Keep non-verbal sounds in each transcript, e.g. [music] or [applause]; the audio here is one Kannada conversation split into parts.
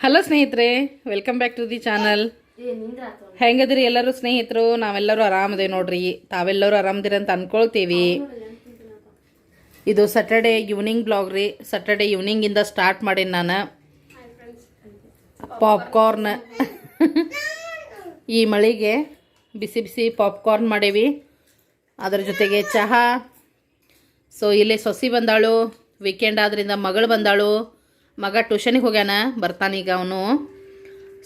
ಹಲೋ ಸ್ನೇಹಿತರೆ welcome back to the channel ಹೆಂಗದಿರಿ ಎಲ್ಲರೂ ಸ್ನೇಹಿತರು? ನಾವೆಲ್ಲರೂ ಆರಾಮದೇ ನೋಡ್ರಿ. ತಾವೆಲ್ಲರೂ ಆರಾಮದಿರ ಅಂತ ಅನ್ಕೊಳ್ತೀವಿ. ಇದು ಸ್ಯಾಟರ್ಡೆ ಈವ್ನಿಂಗ್ ಬ್ಲಾಗ್ ರೀ. ಸ್ಯಾಟರ್ಡೆ ಈವ್ನಿಂಗಿಂದ ಸ್ಟಾರ್ಟ್ ಮಾಡೀನಿ ನಾನು. ಪಾಪ್ಕಾರ್ನ್ ಈ ಮಳೆಗೆ ಬಿಸಿ ಬಿಸಿ ಪಾಪ್ಕಾರ್ನ್ ಮಾಡೇವಿ. ಅದರ ಜೊತೆಗೆ ಚಹಾ. ಸೊ ಇಲ್ಲಿ ಸೊಸಿ ಬಂದಾಳು. ವೀಕೆಂಡ್ ಆದ್ರಿಂದ ಮಗಳು ಬಂದಾಳು. ಮಗ ಟ್ಯೂಷನಿಗೆ ಹೋಗ್ಯಾನ ಬರ್ತಾನೀಗ ಅವನು.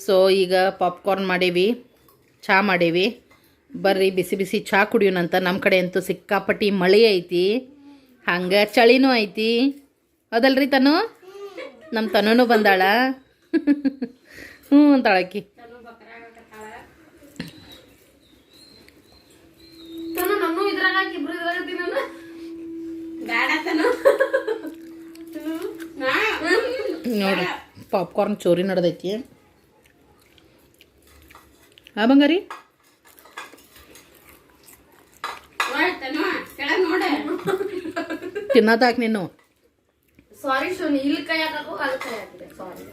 ಸೊ ಈಗ ಪಾಪ್ಕಾರ್ನ್ ಮಾಡೇವಿ ಚಹಾ ಮಾಡೇವಿ. ಬರ್ರಿ, ಬಿಸಿ ಬಿಸಿ ಚಹಾ ಕುಡಿಯೋಣಂತ ನಮ್ಮ ಕಡೆ ಅಂತೂ ಸಿಕ್ಕಾಪಟ್ಟಿ ಮಳೆ ಐತಿ. ಹಂಗೆ ಚಳಿನೂ ಐತಿ. ಅದಲ್ರಿ ತನು? ನಮ್ಮ ತನೂ ಬಂದಾಳ. ಹ್ಞೂ ಅಂತಾಳಕ್ಕಿ ಬೇಡ ಇದ್ರಾಗ ಹಾಕಿ ಇಬ್ರು ಇದ್ರಾಗ ತಿನ್ನೋಣ ನೋಡ್ರಿ ಪಾಪ್ಕಾರ್ನ್ ಚೋರಿ ನಡೆದೈತಿ ಆ ಬಂಗಾರಿ ತಿನ್ನೋದಾಕ್ ನೀನು. ಸಾರಿ ಶೋನಿ ಇಲ್ಲಿ ಕೈ ಹಾಕಕ್ಕೂ ಅಲ್ಲಿ ಕೈ ಹಾಕಿದೆ ಸಾರಿ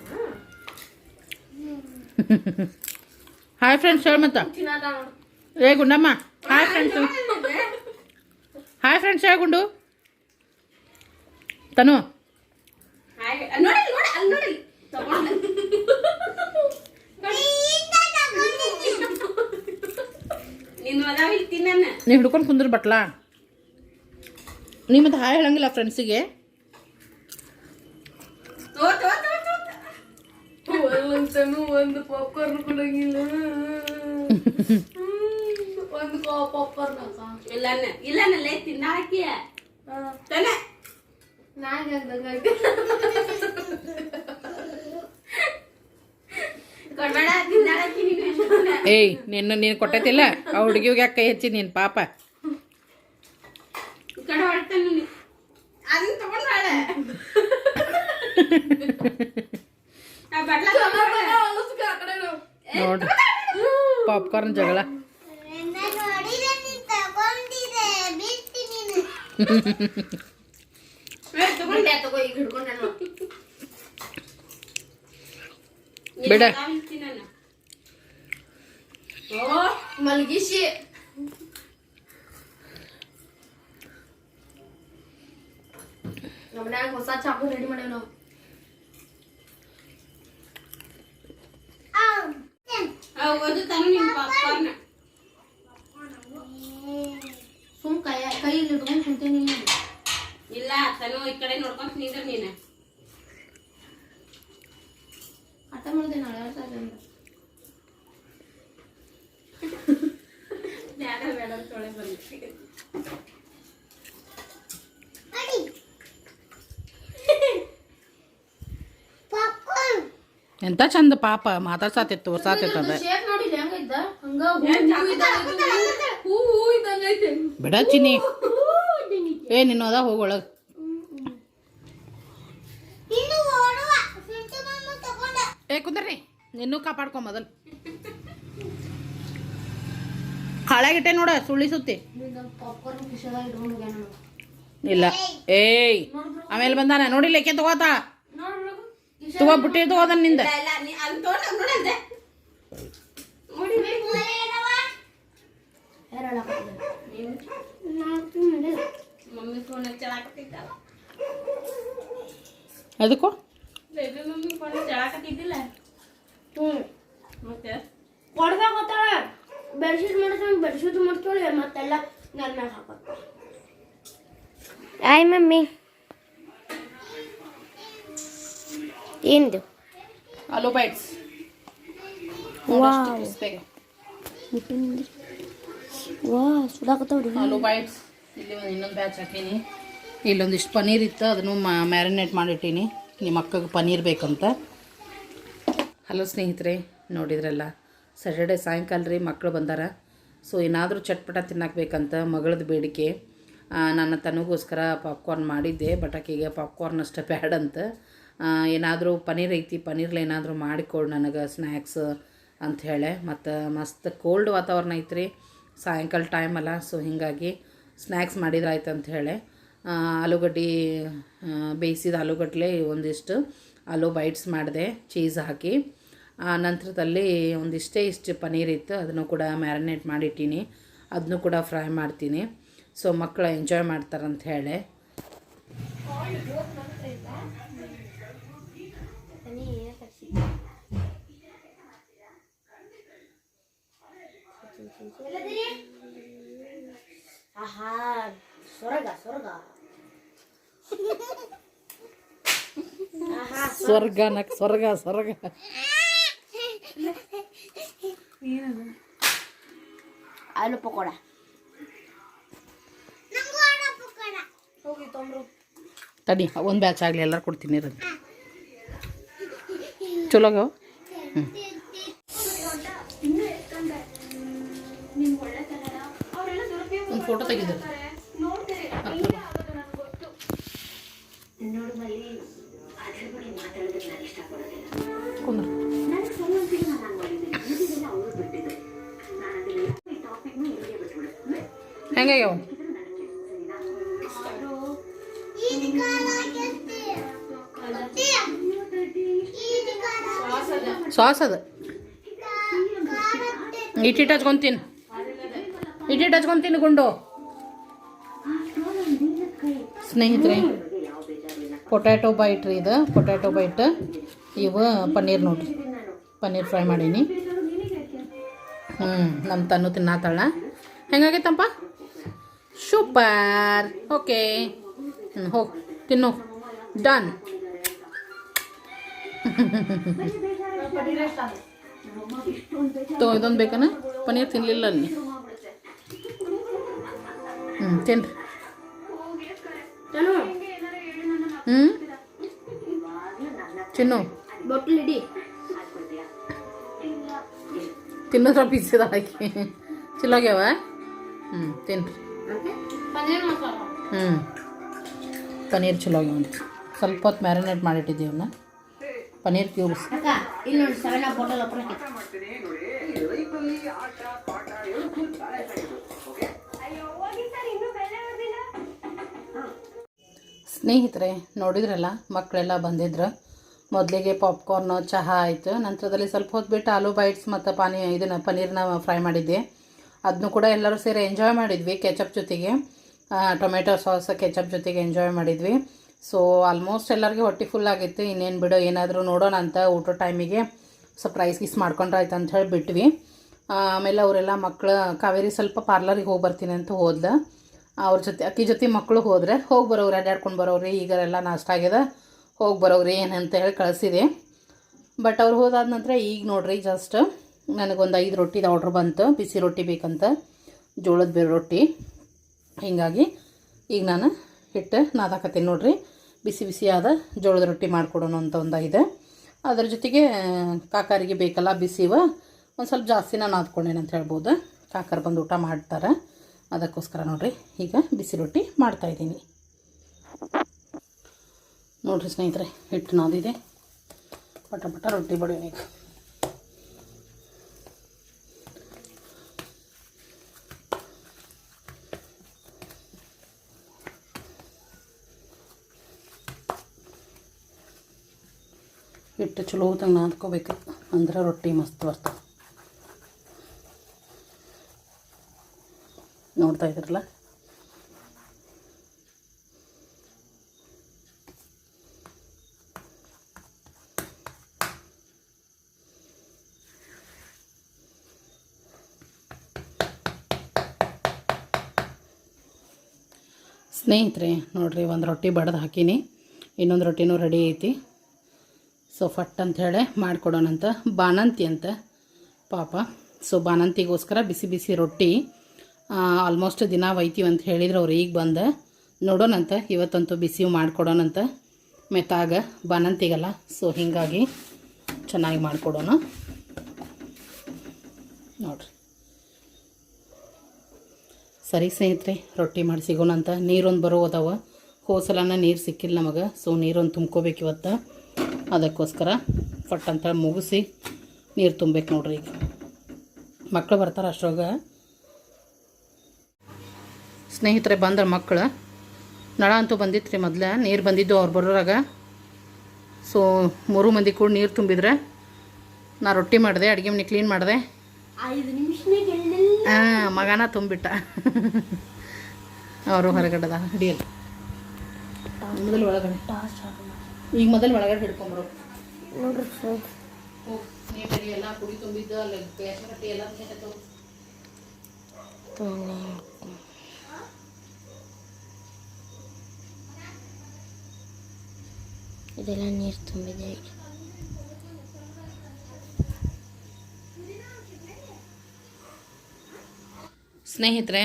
ಹಾಯ್ ಫ್ರೆಂಡ್ಸ್ ಹೇಳ ಮತ್ತ. ತಿನ್ನಕ ಏ Gundamma hi friends hi friends ಹೇಳ ಗುಂಡು. ತನು. ನೀವು ಹಿಡ್ಕೊಂಡು ಕುಂದ್ರ ಬಟ್ಲಾ? ನಿಮ್ಮದು ಮತ್ತೆ ಹಾಯ್ ಹೇಳಂಗಿಲ್ಲ ಫ್ರೆಂಡ್ಸಿಗೆ ಒಂದು ಪಾಪ್ಕಾರ್ನ್ ಕೊಡಂಗಿಲ್ಲ. ಒಂದು ಪಾಪ್ಕಾರ್ನ್ ಇಲ್ಲ ತಿನ್ನಾಕಿಯ ತಾನೆ ನಾಗ ಏಯ್ ನಿನ್ನ ನೀನು ಕೊಟ್ಟೈತಿಲ್ಲ? ಆ ಹುಡುಗಿಗೆ ಯಾಕೆ ಕೈ ಹಚ್ಚಿ ನೀನು ಪಾಪ? ನೋಡ್ರಿ ಪಾಪ್ಕಾರ್ನ್ ಜಗಳ. ತಗೊಂಡೆ ತಗೋ ಈಗ ಹಿಡ್ಕೊಂಡೆ ನಾನು ಬಿಡ. ಓ ಮಲ್ಗಿಸಿ. ನಮ್ಮ ಮನ್ಯಾಗ ಹೊಸ ಚಾಕು ರೆಡಿ ಮಾಡೇವ್ ನಾವು. ಸುಮ್ ಕೈ ಕೈಯಲ್ಲಿ ಇಟ್ಕೊಂಡು ಕುಂತೀನಿ ಇಲ್ಲ ತನು ಈ ಕಡೆ ನೋಡ್ಕೊಂತ ನಿಂದ್ರ ನೀನು. ಹಠ ಮಾಡಿದೆ ನಾಳೆ ಬೇಡ ಬೇಡ ಅಂತ ತೊಳೆ ಬಂದ್ಬಿಟ್ಟು ಎಂತ ಚಂದ ಪಾಪ ಮಾತಾಡ್ಸಾತಿತ್ತು ತೋರ್ಸಾತಿತ್ತು ಅದ ಶೇಪ್ ನೋಡಿಲ್ಲ ಹೆಂಗೈತ ಹಂಗ ಹೂ ಇದ್ದಂಗೈತೆ. ಹೂ ಹೂ ಇದ್ದಂಗೈತೆ ಬಿಡ ಚಿನಿ ಏ ನಿನ್ನ ಅದ ಹೋಗೊಳಗ್ ಏ ಕುಂದ್ರಿ ನಿನ್ನೂ ಕಾಪಾಡ್ಕೊ ಮೊದಲು. [laughs] ಹಾಳಾಗಿಟ್ಟೆ ನೋಡ ಸುಳ್ಳಿ ಸುತ್ತಿ. ಇಲ್ಲ. ಏಯ್ ಆಮೇಲೆ ಬಂದಾನ. ನೋಡಿಲ್ಲ ಏಕೆ ತಗೋತ. ತಗೋ ಬುಟ್ಟಿ ತಗೋದನ್ನಿಂದ. ಅದಕ್ಕೋ ಬೇಬಿ ಮಮ್ಮಿ ಹ್ಮ್. ಮತ್ತೆ? ಕೊಡ್ದಾಗ ಗೊತ್ತಾಳ ಬೆಡ್ಶೀಟ್ ಮಾಡ್ಕೊಂಡು ಬೆಡ್ಶೀಟ್ ಮಾಡ್ಕೊಳ್ಳಿ ಮತ್ತೆಲ್ಲ ನನ್ನ ಮ್ಯಾಗ ಹಾಕತ್ತ ಆಯ್ ಮಮ್ಮಿ. ఏంది ಆಲೂ ಬೈಟ್ಸ್ ವಾವ್. ವಾ ಸುಡಾಕತ್ತವ್ರಿ ಆಲೂ ಬೈಟ್ಸ್ ಇಲ್ಲಿ ಒಂದು ಇನ್ನೊಂದು ಬ್ಯಾಚ್ ಹಾಕೀನಿ. ಇಲ್ಲೊಂದಿಷ್ಟು ಪನ್ನೀರ್ ಇತ್ತು ಅದನ್ನು ಮ್ಯಾರಿನೇಟ್ ಮಾಡಿಟ್ಟೀನಿ. ನಿಮ್ಮ ಅಕ್ಕಗೆ ಪನ್ನೀರ್ ಬೇಕಂತ. ಹಲೋ ಸ್ನೇಹಿತರೆ, ನೋಡಿದ್ರಲ್ಲ? ಸ್ಯಾಟರ್ಡೆ ಸಾಯಂಕಾಲ ರೀ ಮಕ್ಕಳು ಬಂದಾರ. ಸೊ ಏನಾದರೂ ಚಟ್ಪಟ ತಿನ್ನಕ್ಬೇಕಂತ ಮಗಳದ್ದು ಬೇಡಿಕೆ. ನನ್ನ ತನಗೋಸ್ಕರ ಪಾಪ್ಕಾರ್ನ್ ಮಾಡಿದ್ದೆ ಬಟ್ ಆಕೆಗೆ ಪಾಪ್ಕಾರ್ನ್ ಅಷ್ಟೇ ಅಂತ. ಏನಾದರೂ ಪನ್ನೀರ್ ಐತಿ, ಪನ್ನೀರ್ಲಿ ಏನಾದರೂ ಮಾಡಿಕೊಡು ನನಗೆ ಸ್ನ್ಯಾಕ್ಸ್ ಅಂತ ಹೇಳಿ. ಮತ್ತು ಮಸ್ತ್ ಕೋಲ್ಡ್ ವಾತಾವರಣ ಐತ್ರಿ. ಸಾಯಂಕಾಲ ಟೈಮ್ ಅಲ್ಲ ಸೊ ಹೀಗಾಗಿ ಸ್ನ್ಯಾಕ್ಸ್ ಮಾಡಿದ್ರಾಯ್ತು ಅಂತ ಹೇಳಿ. ಆಲೂಗಡ್ಡೆ ಬೇಯಿಸಿದ ಆಲೂಗಡ್ಡೆ ಒಂದಿಷ್ಟು ಆಲೂ ಬೈಟ್ಸ್ ಮಾಡಿದೆ, ಚೀಸ್ ಹಾಕಿ. ಆ, ನಂತರದಲ್ಲಿ ಒಂದಿಷ್ಟೇ ಇಷ್ಟು ಪನ್ನೀರ್ ಇತ್ತು, ಅದನ್ನು ಕೂಡ ಮ್ಯಾರಿನೇಟ್ ಮಾಡಿಟ್ಟೀನಿ. ಅದನ್ನು ಕೂಡ ಫ್ರೈ ಮಾಡ್ತೀನಿ. ಸೊ ಮಕ್ಕಳು ಎಂಜಾಯ್ ಮಾಡ್ತಾರಂತ ಹೇಳಿ. ಆಹಾ ಸ್ವರ್ಗ ಸ್ವರ್ಗ ಸ್ವರ್ಗ ನಕ್ ಸ್ವರ್ಗ ಸ್ವರ್ಗ. ಆಲೂ ಪಕೋಡ. ತಡಿ ಒಂದು ಬ್ಯಾಚ್ ಆಗಲಿ ಎಲ್ಲರೂ ಕೊಡ್ತೀನಿ ಇರೋದು ಚಲೋ? ಹ್ಞೂ ಒಂದು ಫೋಟೋ ತೆಗಿದ್ರು ಕುಂದ್ರು ಹೆಂಗಾಗ್ಯಾವ ಸಾಸ್ ಅದು ಇಟ್ಟಿಟ್ಟು ಹಚ್ಕೊಂತೀನಿ ಇಟ್ಟಿಟ್ಟು ಹಚ್ಕೊಂತೀನಿ ಗುಂಡು. ಸ್ನೇಹಿತರೆ ಪೊಟ್ಯಾಟೊ ಬೈಟ್ ರೀ ಇದು ಪೊಟ್ಯಾಟೊ ಬೈಟ್ ಇವು ಪನ್ನೀರ್ ನೋಡ್ರಿ. ಪನ್ನೀರ್ ಫ್ರೈ ಮಾಡೀನಿ. ಹ್ಞೂ ನಮ್ಮ ತನ್ನು ತಿನ್ನಾತಾಳ. ಹೆಂಗಾಗೈತಪ್ಪ ಸೂಪರ್. ಓಕೆ. ಹ್ಞೂ ಹೋಗಿ, ತಿನ್ನು. ಡನ್. ತೋ, ಇದೊಂದು ಬೇಕನ? ಪನ್ನೀರ್ ತಿನ್ನಲಿಲ್ಲ ಅಲ್ಲಿ ಹ್ಞೂ ತಿನ್ರಿ. ತನು ಹ್ಞೂ ಚಿನ್ನು ಬೊಟ್ಲು ಇಡಿ. ತಿನ್ನೋದ್ರ ಪಿಸಿದ ಹಾಕಿ ಚಿಲ್ಲಾಗ್ಯಾವ? ಹ್ಞೂ ತಿನ್ರಿ. ಹ್ಞೂ ಪನ್ನೀರ್ ಚಲೋ ಆಗ್ಯಾವ ಸ್ವಲ್ಪ ಹೊತ್ತು ಮ್ಯಾರಿನೇಟ್ ಮಾಡಿಟ್ಟಿದ್ದೀವನ್ನ ಪನ್ನೀರ್ ಕ್ಯೂಬ್ಸ್. ಸ್ನೇಹಿತರೆ ನೋಡಿದ್ರಲ್ಲ ಮಕ್ಕಳೆಲ್ಲ ಬಂದಿದ್ರು? ಮೊದಲಿಗೆ ಪಾಪ್ಕಾರ್ನ್ ಚಹಾ ಆಯಿತು. ನಂತರದಲ್ಲಿ ಸ್ವಲ್ಪ ಹೊತ್ತು ಬಿಟ್ಟು ಆಲೂ ಬೈಟ್ಸ್ ಮತ್ತು ಪಾನಿ, ಇದನ್ನು ಪನ್ನೀರ್ನ ಫ್ರೈ ಮಾಡಿದ್ದೆ. ಅದನ್ನು ಕೂಡ ಎಲ್ಲರೂ ಸೇರಿ ಎಂಜಾಯ್ ಮಾಡಿದ್ವಿ ಕೆಚಪ್ ಜೊತೆಗೆ. ಟೊಮೆಟೊ ಸಾಸ್ ಕೆಚಪ್ ಜೊತೆಗೆ ಎಂಜಾಯ್ ಮಾಡಿದ್ವಿ. ಸೊ ಆಲ್ಮೋಸ್ಟ್ ಎಲ್ಲರಿಗೆ ಹೊಟ್ಟೆ ಫುಲ್ ಆಗಿತ್ತು. ಇನ್ನೇನು ಬಿಡು, ಏನಾದರೂ ನೋಡೋಣ ಅಂತ ಊಟ ಟೈಮಿಗೆ ಸರ್ಪ್ರೈಸ್ ಗೀಸ್ ಮಾಡ್ಕೊಂಡ್ರೆ ಆಯ್ತು ಅಂತ ಹೇಳಿ ಬಿಟ್ವಿ ಆಮೇಲೆ ಅವರೆಲ್ಲ ಮಕ್ಕಳು ಕಾವೇರಿ ಸ್ವಲ್ಪ ಪಾರ್ಲರಿಗೆ ಹೋಗಿ ಬರ್ತೀನಿ ಅಂತ ಹೋದ್ಲು. ಅವ್ರ ಜೊತೆ, ಅಕ್ಕಿ ಜೊತೆ ಮಕ್ಕಳು ಹೋದ್ರೆ ಹೋಗಿ ಬರೋರು ಅಡ್ಡಾಡ್ಕೊಂಡು ಬರೋವ್ರಿ ಈಗ ಎಲ್ಲ ನಾಷ್ಟ ಆಗ್ಯದ. ಹೋಗಿ ಬರೋವ್ರಿ ಏನಂತ ಹೇಳಿ ಕಳಿಸಿದೆ. ಬಟ್ ಅವ್ರು ಹೋದಾದ ನಂತರ ಈಗ ನೋಡ್ರಿ ಜಸ್ಟ್ ನನಗೊಂದು ಐದು ರೊಟ್ಟಿದ ಆರ್ಡ್ರ್ ಬಂತು. ಬಿಸಿ ರೊಟ್ಟಿ ಬೇಕಂತ. ಜೋಳದ ಬೇರೆ ರೊಟ್ಟಿ. ಹೀಗಾಗಿ ಈಗ ನಾನು ಹಿಟ್ಟು ನಾದಾಕತ್ತೀನಿ ನೋಡ್ರಿ. ಬಿಸಿ ಬಿಸಿಯಾದ ಜೋಳದ ರೊಟ್ಟಿ ಮಾಡಿಕೊಡೋಣ ಅಂತ ಒಂದು ಇದೆ ಅದ್ರ ಜೊತೆಗೆ ಕಾಕಾರಿಗೆ ಬೇಕಲ್ಲ ಬಿಸಿವ ಒಂದು ಸ್ವಲ್ಪ ಜಾಸ್ತಿನ ನಾದ್ಕೊಂಡೇನೆ ಅಂತ ಹೇಳ್ಬೋದು. ಕಾಕರು ಬಂದು ಊಟ ಮಾಡ್ತಾರೆ. ಅದಕ್ಕೋಸ್ಕರ ನೋಡಿರಿ. ಈಗ ಬಿಸಿ ರೊಟ್ಟಿ ಮಾಡ್ತಾಯಿದ್ದೀನಿ ನೋಡ್ರಿ ಸ್ನೇಹಿತರೆ, ಹಿಟ್ಟು ನಾದಿದೆ. ಪಟ ಪಟ ರೊಟ್ಟಿ ಬಡಿಯೋಣ ಹಿಟ್ಟು ಚಲೋ ಹೊತ್ತಂಗೆ ನಾದ್ಕೋಬೇಕು. ಅಂದ್ರೆ ರೊಟ್ಟಿ ಮಸ್ತ್ ಬರ್ತವೆ ನೋಡ್ತಾ ಇದ್ರಲ್ಲ ಸ್ನೇಹಿತರೆ, ನೋಡಿರಿ ಒಂದು ರೊಟ್ಟಿ ಬಡ್ದು ಹಾಕೀನಿ. ಇನ್ನೊಂದು ರೊಟ್ಟಿನೂ ರೆಡಿ ಐತಿ. ಸೊ ಫಟ್ ಅಂಥೇಳಿ ಮಾಡಿಕೊಡೋಣಂತ ಬಾಣಂತಿ ಅಂತ. ಪಾಪ. ಸೊ ಬಾಣಂತಿಗೋಸ್ಕರ ಬಿಸಿ ಬಿಸಿ ರೊಟ್ಟಿ ಆಲ್ಮೋಸ್ಟ್ ದಿನ ಒಯ್ತೀವಿ ಅಂತ ಹೇಳಿದ್ರು ಅವ್ರು ಈಗ ಬಂದು. ನೋಡೋಣಂತ ಇವತ್ತಂತೂ ಬಿಸಿ ಮಾಡಿಕೊಡೋಣಂತ ಮೆತ್ತಾಗ ಬಾಣಂತಿಗಲ್ಲ. ಸೊ ಹೀಗಾಗಿ ಚೆನ್ನಾಗಿ ಮಾಡಿಕೊಡೋಣ. ನೋಡ್ರಿ. ಸರಿ ಸ್ನೇಹಿತರೆ, ರೊಟ್ಟಿ ಮಾಡಿ ಸಿಗೋಣಂತ ನೀರೊಂದು ಬರೋ ಅದಾವ ಹೋಸಲನ ನೀರು ಸಿಕ್ಕಿಲ್ಲ ನಮಗೆ ಸೊ ನೀರೊಂದು ತುಂಬ್ಕೋಬೇಕು ಇವತ್ತು. ಅದಕ್ಕೋಸ್ಕರ ಫಟ್ ಅಂತ ಮುಗಿಸಿ ನೀರು ತುಂಬಬೇಕು ನೋಡ್ರಿ ಈಗ. ಮಕ್ಕಳು ಬರ್ತಾರೆ ಅಷ್ಟರಾಗ ಸ್ನೇಹಿತರೆ, ಬಂದ್ರೆ ಮಕ್ಕಳು ನಳ ಅಂತೂ ಬಂದಿತ್ತು ರೀ ಮೊದಲ. ನೀರು ಬಂದಿದ್ದು ಅವ್ರು ಬರೋರಾಗ. ಸೊ ಮೂರು ಮಂದಿ ಕೂಡ ನೀರು ತುಂಬಿದ್ರೆ ನಾ ರೊಟ್ಟಿ ಮಾಡಿದೆ, ಅಡುಗೆ ಮನೆ ಕ್ಲೀನ್ ಮಾಡಿದೆ. ಹಾಂ ಮಗನ ತುಂಬಿಟ್ಟ. ಅವರು ಹೊರಗಡೆದ ಹಿಡಿಯಲ್ಲ ಮೊದಲು ಒಳಗಡೆ. ಈಗ ಮೊದಲು ಒಳಗಡೆ ಹಿಡ್ಕೊಂಬರು ನೀಟಾಗಿ ಎಲ್ಲ ಕುಡಿ ತುಂಬಿದ್ದು ಅಲ್ಲಿ ಗ್ಯಾಸ್ ಕಟ್ಟಿ ಎಲ್ಲ ಇದೆಲ್ಲ ನೀರು ತುಂಬಿದೆ ಸ್ನೇಹಿತರೆ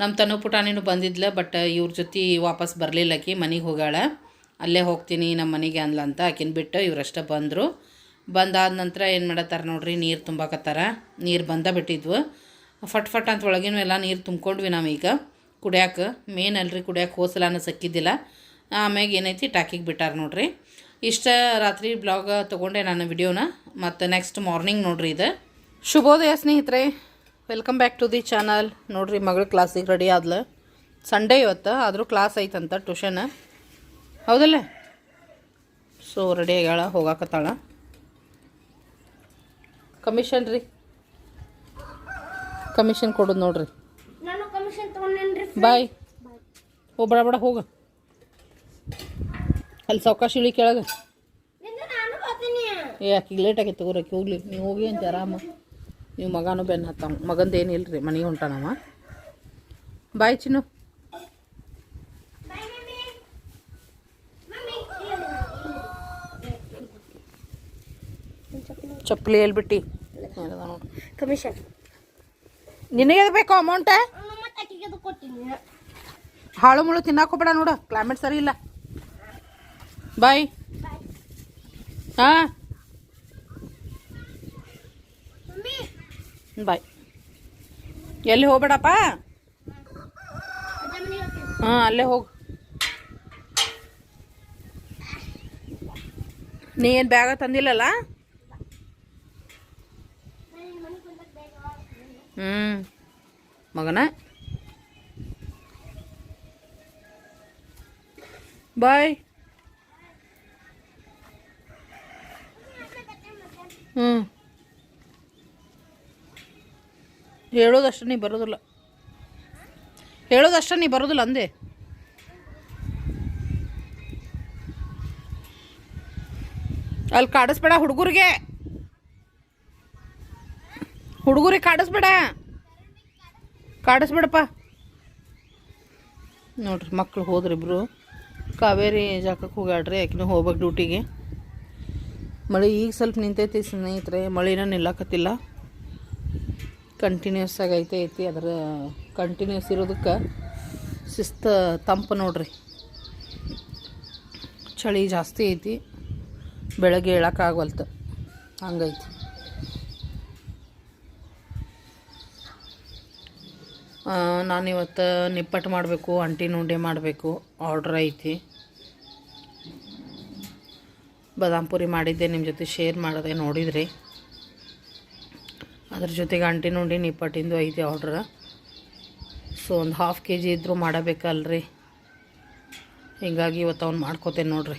ನಮ್ಮ ತನು ಪುಟಾಣಿನೂ ಬಂದಿದ್ಲ ಬಟ್ ಇವ್ರ ಜೊತೆ ವಾಪಸ್ ಬರಲಿಲ್ಲ ಆಕಿ, ಮನೆಗೆ ಹೋಗ್ಯಾಳ. ಅಲ್ಲೇ ಹೋಗ್ತೀನಿ ನಮ್ಮ ಮನೆಗೆ ಅಂದ್ಲ ಅಂತ ಆಕಿನ ಬಿಟ್ಟು ಇವರಷ್ಟೇ ಬಂದರು. ಬಂದಾದ ನಂತರ ಏನು ಮಾಡತ್ತಾರೆ ನೋಡ್ರಿ, ನೀರು ತುಂಬಕತ್ತಾರ ನೀರು ಬಂದ ಬಿಟ್ಟಿದ್ವು. ಫಟ್ ಫಟ್ ಅಂತ ಒಳಗಿನೂ ಎಲ್ಲ ನೀರು ತುಂಬ್ಕೊಂಡ್ವಿ ನಾವೀಗ ಕುಡಿಯಾಕ ಮೇನ್ ಅಲ್ರಿ ಕುಡಿಯಾಕ ಹೋಸಲಾನ ಸಕ್ಕಿದ್ದಿಲ್ಲ ಆಮ್ಯಾಗ ಏನೈತಿ, ಟಾಕಿಗೆ ಬಿಟ್ಟಾರ ನೋಡ್ರಿ. ಇಷ್ಟ ರಾತ್ರಿ ಬ್ಲಾಗ್ ತೊಗೊಂಡೆ ನಾನು ವಿಡಿಯೋನ. ಮತ್ತು ನೆಕ್ಸ್ಟ್ ಮಾರ್ನಿಂಗ್ ನೋಡ್ರಿ ಇದು. ಶುಭೋದಯ ಸ್ನೇಹಿತರೆ. Welcome back to the channel ನೋಡ್ರಿ ಮಗಳು ಕ್ಲಾಸಿಗೆ ರೆಡಿ ಆದ್ಲ. ಸಂಡೇ ಇವತ್ತು ಆದರೂ ಕ್ಲಾಸ್ ಐತಂತ ಟ್ಯೂಷನ್ ಹೌದಲ್ಲ? ಸೊ ರೆಡಿ ಆಗ್ಯಾಳ ಹೋಗಾಕತ್ತಾಳ. ಕಮಿಷನ್ ರೀ. ಕಮಿಷನ್ ಕೊಡೋದು ನೋಡ್ರಿ. ಬಾಯ್ ಓ ಬಡ ಬಡ ಹೋಗ. ಅಲ್ಲಿ ಸಾವಕಾಶ ಇಳಿ ಕೆಳಗೆ. ಏ ಆಕಿಗೆ ಲೇಟ್ ಆಗೈತೆ ತಗೋರಕ್ಕೆ ಹೋಗ್ಲಿ. ನೀವು ಹೋಗಿ ಅಂತ ಆರಾಮ ನೀವು ಮಗನೂ ಬೆನ್ನು ಹತ್ತಾವ ಮಗಂದು ಏನಿಲ್ಲ ರೀ ಮನೆಗೆ ಹೊಂಟಾನವ? ಬಾಯ್ ಚಿನ್ನು. ಚಪ್ಪಲಿ ಹೇಳ್ಬಿಟ್ಟು. ನೋಡು ಕಮಿಷನ್. ನಿನಗೆ ಬೇಕು ಅಮೌಂಟ ಹಾಳು ಮುಳು ತಿನ್ನಾಕೋಬೇಡ ನೋಡು ಕ್ಲೈಮೇಟ್ ಸರಿ ಇಲ್ಲ. ಬಾಯ್. ಹಾಂ? ಬಾಯ್. ಎಲ್ಲಿ ಹೋಗ್ಬೇಡಪ್ಪ? ಹಾಂ ಅಲ್ಲೇ ಹೋಗು. ನೀ ಏನು ಬ್ಯಾಗ ತಂದಿಲ್ಲಲ್ಲ? ಹ್ಞೂ ಮಗನ. ಬಾಯ್. ಹ್ಞೂ ಹೇಳೋದಷ್ಟು ನೀ ಬರೋದಿಲ್ಲ. ಹೇಳೋದಷ್ಟು ನೀ ಬರೋದಿಲ್ಲ ಅಂದೆ. ಅಲ್ಲಿ ಕಾಡಿಸ್ಬೇಡ ಹುಡುಗರಿಗೆ. ಹುಡುಗರಿಗೆ ಕಾಡಿಸ್ಬೇಡ. ಕಾಡಿಸ್ಬೇಡಪ್ಪ. ನೋಡ್ರಿ ಮಕ್ಳು ಹೋದ್ರಿ ಇಬ್ರು. ಕಾವೇರಿ ಜಾಗಕ್ಕೆ ಹೋಗ್ಯಾಡ್ರಿ ಯಾಕಿನೂ ಹೋಗ್ಬೇಕು ಡ್ಯೂಟಿಗೆ. ಮಳೆ ಈಗ ಸ್ವಲ್ಪ ನಿಂತೈತಿ ಸ್ನೇಹಿತರೆ, ಮಳೆನ ನಿಲ್ಲಕತ್ತಿಲ್ಲ. ಕಂಟಿನ್ಯೂಸ್ ಆಗೈತೆ ಐತೆ ಅದರ ಕಂಟಿನ್ಯೂಸ್ ಇರೋದಕ್ಕೆ ಶಿಸ್ತು ತಂಪು ನೋಡ್ರಿ. ಚಳಿ ಜಾಸ್ತಿ ಐತಿ, ಬೆಳಗ್ಗೆ ಹೇಳೋಕ್ಕಾಗವಲ್ತು ಹಂಗೈತಿ. ನಾನಿವತ್ತು ನಿಪ್ಪಟ್ಟು ಮಾಡಬೇಕು, ಅಂಟಿ ಉಂಡೆ ಮಾಡಬೇಕು ಆರ್ಡ್ರ್ ಐತಿ. ಬದಾಮ್ ಪುರಿ ಮಾಡಿದ್ದೆ ನಿಮ್ಮ ಜೊತೆ ಶೇರ್ ಮಾಡಿದೆ, ನೋಡಿದ್ರಿ. ಅದ್ರ ಜೊತೆಗೆ ಅಂಟಿ ನುಂಡಿ ನಿಪ್ಪಟ್ಟಿಂದು ಐತಿ ಆರ್ಡ್ರ ಸೊ ಒಂದು ಹಾಫ್ ಕೆ ಜಿ ಇದ್ದರೂ ಮಾಡಬೇಕಲ್ರಿ. ಹೀಗಾಗಿ ಇವತ್ತು ಅವ್ನು ಮಾಡ್ಕೋತೇನೆ ನೋಡ್ರಿ.